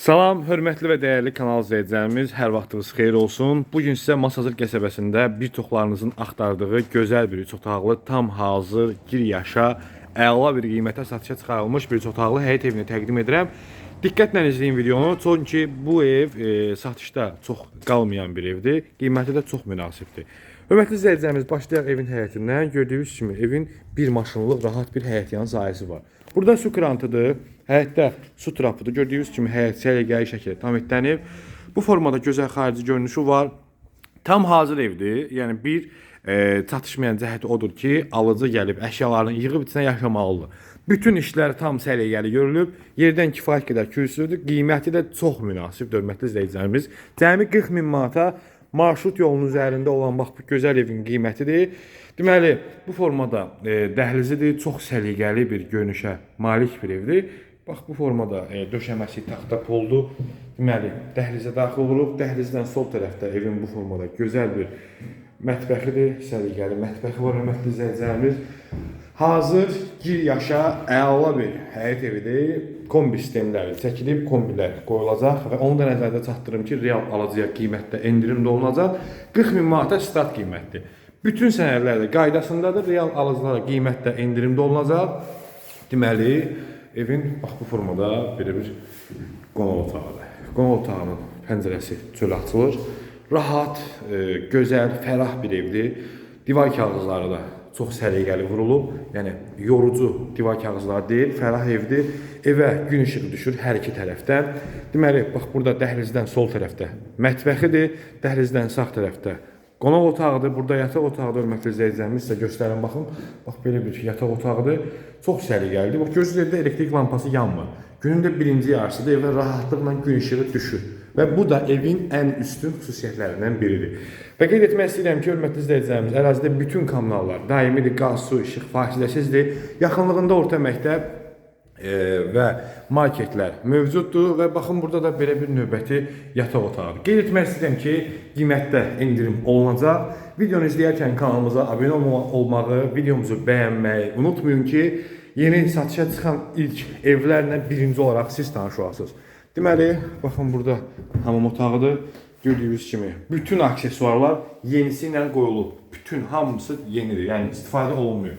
Salam, hörmətli və dəyərli kanal izləyicilərimiz, hər vaxtınız xeyir olsun. Bu gün sizə Masazır qəsəbəsində bir çoxlarınızın axtardığı gözəl bir üç otaqlı, tam hazır, gir yaşa, əla bir qiymətə satışa çıxarılmış bir üç otaqlı həyət evini təqdim edirəm. Diqqətlə izləyin videonu, çünki bu ev e, satışda çox qalmayan bir evdir, qiyməti də çox münasibdir. Hörmətli izləyicilərimiz, başlayaq evin həyətindən. Gördüyünüz kimi evin bir maşınlıq rahat bir həyət yan sahəsi var. Burada su krantıdır. Həyətdə su trapıdır. Gördüyünüz kimi həyət səliqəli şəkildə tam etlənib. Bu formada gözəl xarici görünüşü var. Tam hazır evdir. Yəni bir e, çatışmayan cəhəti odur ki, alıcı gəlib əşyalarını yığıb içinə yaşamalıdır. Bütün işlər tam səliqəli görülüb. Yerdən kifayət qədər kürsüdür. Qiyməti də çox münasib hörmətli izləyicilərimiz. Cəmi 40 min manata marşrut yolunun üzərində olan bax bu gözəl evin qiymətidir. Deməli, bu formada e, dəhlizidir, çox səliqəli bir görünüşə malik bir evdir. Bax bu formada e, döşəməsi taxta poldur. Deməli, dəhlizə daxil oluruq. Dəhlizdən sol tərəfdə evin bu formada gözəl bir mətbəxidir, səliqəli mətbəxi var hörmətli izləyicilərimiz. Hazır gir yaşa əla bir həyət evidir. Kombi sistemləri çəkilib, kombilər qoyulacaq və onu da nəzərdə çatdırım ki, real alıcıya qiymətdə endirim də olunacaq. 40 min manata start qiymətdir. Bütün sənədlər də qaydasındadır. Real alıcılara qiymətdə endirim də olunacaq. Deməli, evin bax bu formada belə bir qonaq otağıdır. Qonaq otağının pəncərəsi çölə açılır. Rahat, e, gözəl, fərah bir evdir. Divar kağızları da çox səliqəli vurulub. Yəni yorucu divar kağızları deyil, fərah evdir. Evə gün işığı düşür hər iki tərəfdən. Deməli, bax burada dəhlizdən sol tərəfdə mətbəxidir, dəhlizdən sağ tərəfdə qonaq otağıdır. Burada yataq otağıdır. Hörmətli izləyicilərimiz sizə göstərin baxın. Bax belə bir yataq otağıdır. Çox səliqəlidir. Bax gözünüz evdə elektrik lampası yanmır. Günün də birinci yarısıda evə rahatlıqla gün işığı düşür. Və bu da evin ən üstün xüsusiyyətlərindən biridir. Və qeyd etmək istəyirəm ki, hörmətli izləyicilərimiz, ərazidə bütün kommunallar daimidir, qaz, su, işıq fasiləsizdir. Yaxınlığında orta məktəb və marketlər mövcuddur və baxın burada da belə bir növbəti yataq otağı. Qeyd etmək istəyirəm ki, qiymətdə endirim olunacaq. Videonu izləyərkən kanalımıza abunə olma- olmağı, videomuzu bəyənməyi unutmayın ki, yeni satışa çıxan ilk evlərlə birinci olaraq siz tanış olasınız. Deməli, baxın burada hamam otağıdır. Gördüyünüz kimi bütün aksesuarlar yenisi ilə qoyulub. Bütün hamısı yenidir. Yəni istifadə olunmuyor.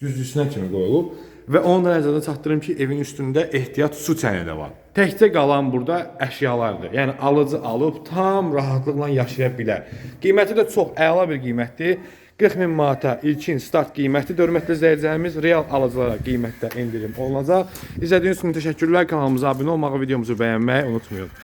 Düzlüsünə kimi qoyulub və onu da nəzərdə çatdırım ki, evin üstündə ehtiyat su çəni də var. Təkcə qalan burada əşyalardır. Yəni alıcı alıb tam rahatlıqla yaşaya bilər. Qiyməti də çox əla bir qiymətdir. 40 min manata ilkin start qiyməti hörmətli izləyicilərimiz real alıcılara qiymətdə endirim olunacaq. İzlədiyiniz üçün təşəkkürlər. Kanalımıza abunə olmağı, videomuzu bəyənməyi unutmayın.